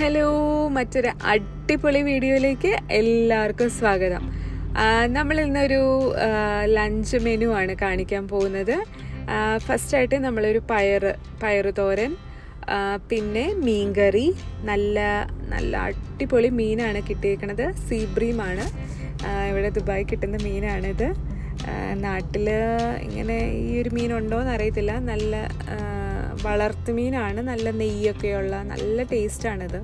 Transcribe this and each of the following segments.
Hello മറ്റൊരു അടിപൊളി വീഡിയോയിലേക്ക് എല്ലാവർക്കും സ്വാഗതം. നമ്മൾ ഇന്നൊരു ലഞ്ച് മെനു ആണ് കാണിക്കാൻ പോകുന്നത്. ഫസ്റ്റായിട്ട് നമ്മളൊരു പയർ പയർ തോരൻ പിന്നെ മീൻകറി നല്ല നല്ല അടിപൊളി മീനാണ് കിട്ടിയേക്കണത്. സീബ്രീമാണ് ഇവിടെ ദുബായി കിട്ടുന്ന മീനാണിത്. നാട്ടിൽ ഇങ്ങനെ ഈ ഒരു മീനുണ്ടോ എന്ന് അറിയത്തില്ല. നല്ല ആ, വളർത്തു മീനാണ്. നല്ല നെയ്യൊക്കെയുള്ള നല്ല ടേസ്റ്റാണിത്.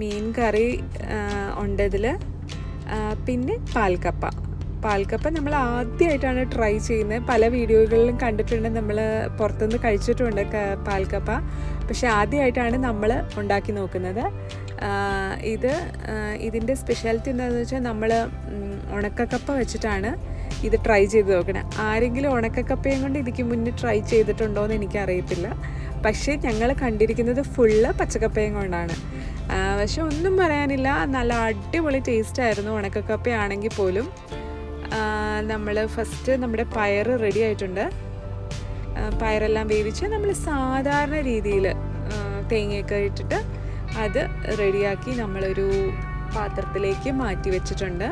മീൻ കറി ഉണ്ടതിൽ പിന്നെ പാൽക്കപ്പ. പാൽക്കപ്പ നമ്മൾ ആദ്യമായിട്ടാണ് ട്രൈ ചെയ്യുന്നത്. പല വീഡിയോകളിലും കണ്ടിട്ടുണ്ട് നമ്മൾ പുറത്തുനിന്ന് കഴിച്ചിട്ടുണ്ട് പാൽക്കപ്പ. പക്ഷെ ആദ്യമായിട്ടാണ് നമ്മൾ ഉണ്ടാക്കി നോക്കുന്നത്. ഇത് ഇതിന്റെ സ്പെഷ്യാലിറ്റി എന്താണെന്ന് വെച്ചാൽ നമ്മൾ ഉണക്കക്കപ്പ വെച്ചിട്ടാണ് ഇത് ട്രൈ ചെയ്ത് നോക്കണം. ആരെങ്കിലും ഉണക്കക്കപ്പയും കൊണ്ട് ഇതിക്ക് മുന്നേ ട്രൈ ചെയ്തിട്ടുണ്ടോ എന്ന് എനിക്കറിയത്തില്ല. പക്ഷേ ഞങ്ങൾ കണ്ടിരിക്കുന്നത് ഫുള്ള് പച്ചക്കപ്പയും കൊണ്ടാണ്. പക്ഷെ ഒന്നും പറയാനില്ല. നല്ല അടിപൊളി ടേസ്റ്റ് ആയിരുന്നു ഉണക്കക്കപ്പയാണെങ്കിൽ പോലും. നമ്മൾ ഫസ്റ്റ് നമ്മുടെ പയർ റെഡി ആയിട്ടുണ്ട്. പയറെല്ലാം വേവിച്ച് നമ്മൾ സാധാരണ രീതിയിൽ തേങ്ങയൊക്കെ ഇട്ടിട്ട് അത് റെഡിയാക്കി നമ്മളൊരു പാത്രത്തിലേക്ക് മാറ്റി വെച്ചിട്ടുണ്ട്.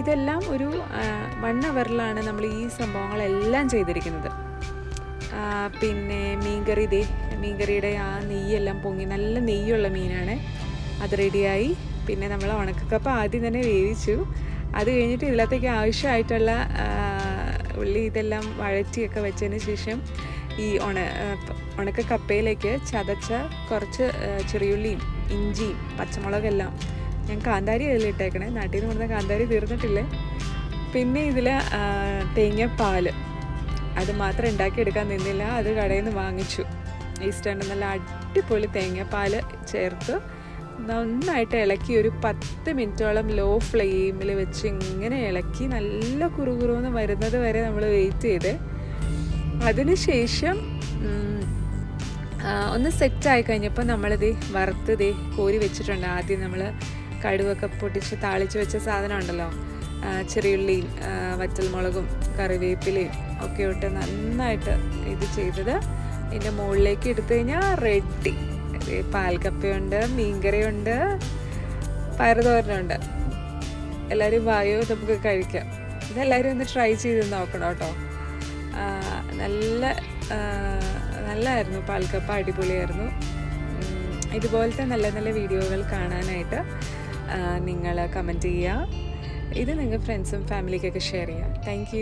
ഇതെല്ലാം ഒരു വൺ അവറിലാണ് നമ്മൾ ഈ സംഭവങ്ങളെല്ലാം ചെയ്തിരിക്കുന്നത്. പിന്നെ മീൻകറി ദേ മീൻകറിയുടെ ആ നെയ്യെല്ലാം പൊങ്ങി നല്ല നെയ്യുള്ള മീനാണ്. അത് റെഡിയായി. പിന്നെ നമ്മൾ ഉണക്കക്കപ്പ ആദ്യം തന്നെ വേവിച്ചു. അത് കഴിഞ്ഞിട്ട് ഇതിലത്തേക്ക് ആവശ്യമായിട്ടുള്ള ഉള്ളി ഇതെല്ലാം വഴറ്റിയൊക്കെ വെച്ചതിന് ശേഷം ഈ ഉണ ഉണക്ക കപ്പയിലേക്ക് ചതച്ച കുറച്ച് ചെറിയുള്ളിയും ഇഞ്ചിയും പച്ചമുളകെല്ലാം ഞാൻ കാന്താരി അതിൽ ഇട്ടേക്കണേ? നാട്ടിൽ നിന്ന് കൊടുത്ത കാന്താരി തീർന്നിട്ടില്ലേ? പിന്നെ ഇതിൽ തേങ്ങാപ്പാൽ. അത് മാത്രം ഉണ്ടാക്കിയെടുക്കാൻ നിന്നില്ല. അത് കടയിൽ നിന്ന് വാങ്ങിച്ചു. ഈസ്റ്റേണിൽ നല്ല അടിപൊളി തേങ്ങാപ്പാൽ ചേർത്ത് നന്നായിട്ട് ഇളക്കി ഒരു പത്ത് മിനിറ്റോളം ലോ ഫ്ലെയിമിൽ വെച്ച് ഇങ്ങനെ ഇളക്കി നല്ല കുറുകുറുന്ന് വരുന്നത് വരെ നമ്മൾ വെയിറ്റ് ചെയ്ത്. അതിനുശേഷം ഒന്ന് സെറ്റ് ഒന്ന് സെറ്റായി കഴിഞ്ഞപ്പോൾ നമ്മളിത് വറുത്ത് ദേ കോരി വെച്ചിട്ടുണ്ട്. ആദ്യം നമ്മൾ കടുവൊക്കെ പൊട്ടിച്ച് താളിച്ച് വെച്ച സാധനം ഉണ്ടല്ലോ ചെറിയുള്ളിയും വറ്റൽമുളകും കറിവേപ്പിലയും ഒക്കെ ഇട്ട് നന്നായിട്ട് ഇത് ചെയ്തത്. ഇതിന്റെ മുകളിലേക്ക് എടുത്തു കഴിഞ്ഞാൽ റെഡി. പാൽക്കപ്പയുണ്ട് മീൻകറിയുണ്ട് പയറുതോരനുണ്ട്. എല്ലാവരും വായോ നമുക്ക് കഴിക്കാം. ഇതെല്ലാവരും ഒന്ന് ട്രൈ ചെയ്ത് നോക്കണം കേട്ടോ. നല്ല നല്ലായിരുന്നു. പാൽക്കപ്പ അടിപൊളിയായിരുന്നു. ഇതുപോലത്തെ നല്ല നല്ല വീഡിയോകൾ കാണാനായിട്ട് നിങ്ങൾ കമന്റ് ചെയ്യുക. ഇത് നിങ്ങൾ ഫ്രണ്ട്സും ഫാമിലിക്കൊക്കെ ഷെയർ ചെയ്യുക. താങ്ക്